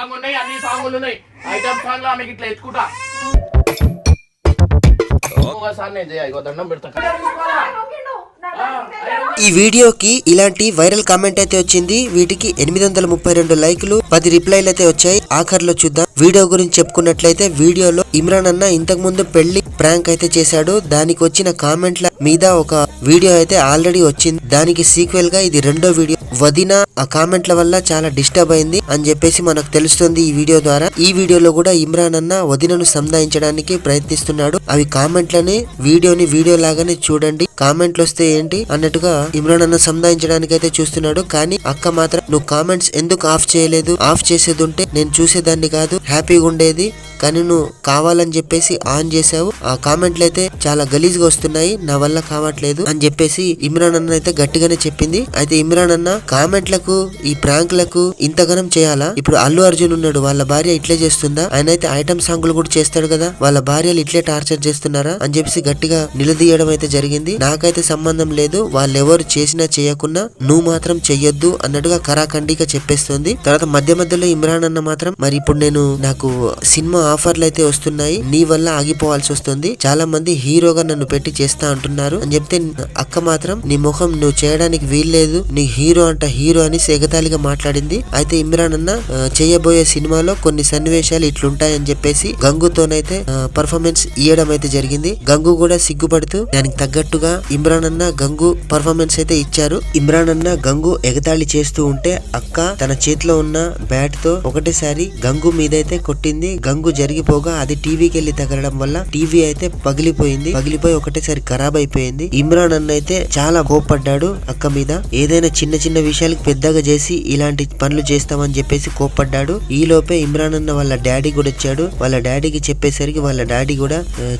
Song ఉన్నాయి అన్ని సాంగులు ఉన్నాయి. ఐటమ్ సాంగ్లో ఆమెకి ఇట్లా ఎత్తుకుంటా. ఒకసారి నేను చేయ దండం పెడతా. ఈ వీడియోకి ఇలాంటి వైరల్ కామెంట్ అయితే వచ్చింది. వీటికి ఎనిమిది వందల ముప్పై రెండు లైకులు పది రిప్లైలు అయితే వచ్చాయి. ఆఖరిలో చూద్దాం. వీడియో గురించి చెప్పుకున్నట్లయితే వీడియోలో ఇమ్రాన్ అన్న ఇంతకు ముందు పెళ్ళి ప్రాంక్ అయితే చేశాడు. దానికి వచ్చిన కామెంట్ల మీద ఒక వీడియో అయితే ఆల్రెడీ వచ్చింది. దానికి సీక్వెల్గా ఇది రెండో వీడియో. వదిన ఆ కామెంట్ల వల్ల చాలా డిస్టర్బ్ అయింది అని చెప్పేసి మనకు తెలుస్తుంది ఈ వీడియో ద్వారా. ఈ వీడియోలో కూడా ఇమ్రాన్ అన్న వదినను సంధాయించడానికి ప్రయత్నిస్తున్నాడు. అవి కామెంట్లని వీడియోని వీడియో లాగానే చూడండి. కామెంట్లు వస్తే ఏంటి అన్నట్టుగా ఇమ్రాన్ అన్న సంధాయించడానికి అయితే చూస్తున్నాడు. కానీ అక్క మాత్రం నువ్వు కామెంట్స్ ఎందుకు ఆఫ్ చేయలేదు? ఆఫ్ చేసేది ఉంటే నేను చూసేదాన్ని కాదు. హ్యాపీగా ఉండేది. కానీ నువ్వు కావాలని చెప్పేసి ఆన్ చేసావు ఆ కామెంట్లు అయితే చాలా గలీజ్గా వస్తున్నాయి. నా వల్ల కావట్లేదు అని చెప్పేసి ఇమ్రాన్ అన్న అయితే గట్టిగానే చెప్పింది. అయితే ఇమ్రాన్ అన్న కామెంట్లకు ఈ ప్రాంక్లకు ఇంతగానం చేయాలా? ఇప్పుడు అల్లు అర్జున్ ఉన్నాడు వాళ్ళ భార్య ఇట్లే చేస్తుందా? ఆయన అయితే ఐటమ్ సాంగ్లు కూడా చేస్తాడు కదా? వాళ్ళ భార్యలు ఇట్లే టార్చర్ చేస్తున్నారా? అని చెప్పేసి గట్టిగా నిలదీయడం అయితే జరిగింది. నాకైతే సంబంధం లేదు వాళ్ళెవరు చేసినా చేయకున్నా నువ్వు మాత్రం చెయ్యొద్దు అన్నట్టుగా కరాఖండిగా చెప్పేస్తుంది. తర్వాత మధ్య మధ్యలో ఇమ్రాన్ అన్న మాత్రం మరి ఇప్పుడు నేను నాకు సినిమా ఆఫర్లు అయితే వస్తున్నాయి నీ వల్ల ఆగిపోవాల్సి వస్తుంది. చాలా మంది హీరోగా నన్ను పెట్టి చేస్తా అంటున్నారు. అని చెప్తే అక్క మాత్రం నీ ముఖం నువ్వు చేయడానికి వీల్లేదు నీ హీరో హీరో అని సెగతాలిగా మాట్లాడింది. అయితే ఇమ్రాన్ అన్న చేయబోయే సినిమాలో కొన్ని సన్నివేశాలు ఇట్లుంటాయని చెప్పేసి గంగుతోనైతే పర్ఫార్మెన్స్ ఇవ్వడం అయితే జరిగింది. గంగు కూడా సిగ్గుపడుతూ దానికి తగ్గట్టుగా ఇమ్రాన్ అన్న గంగు పర్ఫార్మెన్స్ అయితే ఇచ్చారు. ఇమ్రాన్ అన్న గంగు ఎగతాళి చేస్తూ ఉంటే అక్క తన చేతిలో ఉన్న బ్యాట్తో ఒకటేసారి గంగు మీదైతే కొట్టింది. గంగు జరిగిపోగా అది టీవీకి వెళ్ళి తగలడం వల్ల టీవీ అయితే పగిలిపోయింది. పగిలిపోయి ఒకటేసారి ఖరాబ్ అయిపోయింది ఇమ్రాన్ అన్న అయితే చాలా కోప్పడ్డాడు అక్క మీద. ఏదైనా చిన్న చిన్న విషయాలకు పెద్దగా చేసి ఇలాంటి పనులు చేస్తామని చెప్పేసి కోప్పడ్డాడు. ఈ లోపే ఇమ్రాన్ అన్న వాళ్ళ డాడీ కూడా వచ్చాడు. వాళ్ళ డాడీకి చెప్పేసరికి వాళ్ళ డాడీ కూడా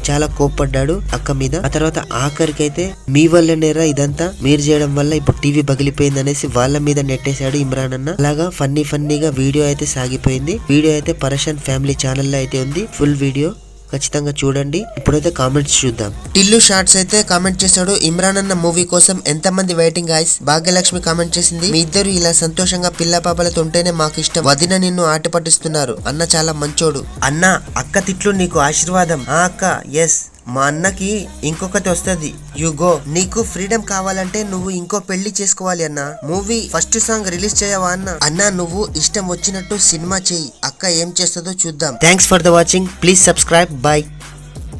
చాలా కోప్పడ్డాడు అక్క మీద. ఆ తర్వాత ఆఖరికి అయితే మీ వల్లనేరా ఇదంతా? మీరు చేయడం వల్ల ఇప్పుడు టీవీ పగిలిపోయింది అనేసి వాళ్ళ మీద నెట్టేశాడు ఇమ్రాన్ అన్న అలాగా ఫన్నీ ఫన్నీగా వీడియో అయితే సాగిపోయింది. వీడియో అయితే పరషన్ ఫ్యామిలీ ఛానల్లో అయితే ఉంది. Full video. ఖచ్చితంగా చూడండి. ఇప్పుడైతే కామెంట్స్ చూద్దాం. టిల్లు షార్ట్స్ అయితే కామెంట్ చేశాడు. ఇమ్రాన్ అన్న మూవీ కోసం ఎంత మంది వెయిటింగ్ గాయస్ భాగ్యలక్ష్మి కామెంట్ చేసింది. మీ ఇద్దరు ఇలా సంతోషంగా పిల్ల పాపలతో ఉంటేనే మాకు ఇష్టం. వదిన నిన్ను ఆట పట్టిస్తున్నారు. అన్న చాలా మంచోడు. అన్న అక్క తిట్లు నీకు ఆశీర్వాదం. ఆ అక్క ఎస్ మా అన్నకి ఇంకొకటి వస్తుంది. యు గో నీకు ఫ్రీడమ్ కావాలంటే నువ్వు ఇంకో పెళ్ళి చేసుకోవాలి అన్న. మూవీ ఫస్ట్ సాంగ్ రిలీజ్ చేయవా అన్న? అన్న నువ్వు ఇష్టం వచ్చినట్టు సినిమా చెయ్యి. అక్క ఏం చేస్తుందో చూద్దాం. Thanks for the watching please subscribe bye